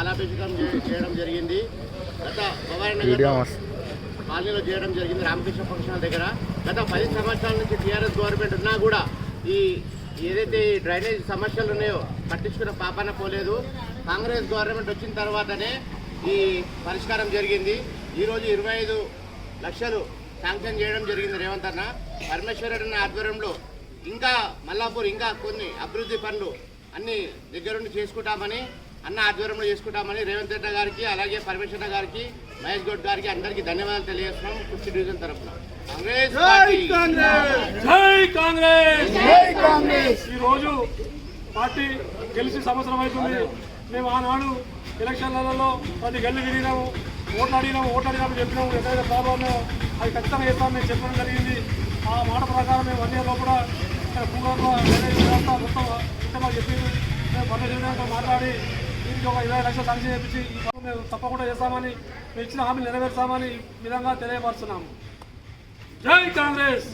పాలాభిషేకం చేయడం జరిగింది. గత గవర్నర్ కాలనీలో చేయడం జరిగింది రామకృష్ణ ఫంక్షన్ దగ్గర. గత పది సంవత్సరాల నుంచి టీఆర్ఎస్ గవర్నమెంట్ ఉన్నా కూడా ఈ ఏదైతే ఈ డ్రైనేజ్ సమస్యలు ఉన్నాయో పట్టించుకున్న పాపన పోలేదు. కాంగ్రెస్ గవర్నమెంట్ వచ్చిన తర్వాతనే ఈ పరిష్కారం జరిగింది. ఈరోజు ఇరవై ఐదు లక్షలు శాంక్షన్ చేయడం జరిగింది రేవంత్ అన్న. పరమేశ్వరుడు ఆధ్వర్యంలో ఇంకా మల్లాపూర్ ఇంకా కొన్ని అభివృద్ధి పనులు అన్ని దగ్గరుండి చేసుకుంటామని అన్న ఆధ్వర్యంలో చేసుకుంటామని రేవంత్ రెడ్డి గారికి అలాగే పరమేశ్వర గారికి మహేష్ గౌడ్ గారికి అందరికీ ధన్యవాదాలు తెలియజేస్తున్నాం. కుర్చీ డివిజన్ తరఫున కాంగ్రెస్ పార్టీ. జై కాంగ్రెస్! ఈ రోజు పార్టీ గెలిచి సంవత్సరం అవుతుంది. మేము ఆనాడు ఎలక్షన్లలో ప్రతి గల్లి తిరిగినాము ఓట్లు అడిగినాము ఓట్లు అడిగినాము చెప్పినాము ఎక్కడైతే ప్రాబ్లం అది ఖచ్చితంగా చేస్తామని మేము చెప్పడం జరిగింది. ఆ మాట ప్రకారం మేము వన్ ఇయర్ లోపల ఇక్కడ భూగర్భ వ్యవస్థ మొత్తం ఇంతగా చెప్పింది మేము పర్యటనతో మాట్లాడి దీనికి ఒక ఇరవై లక్షలు శాంక్షన్ చేపించి ఈ పనులు మేము తప్పకుండా చేస్తామని మేము ఇచ్చిన హామీలు నెరవేర్చామని విధంగా తెలియపరుస్తున్నాము జై కాంగ్రెస్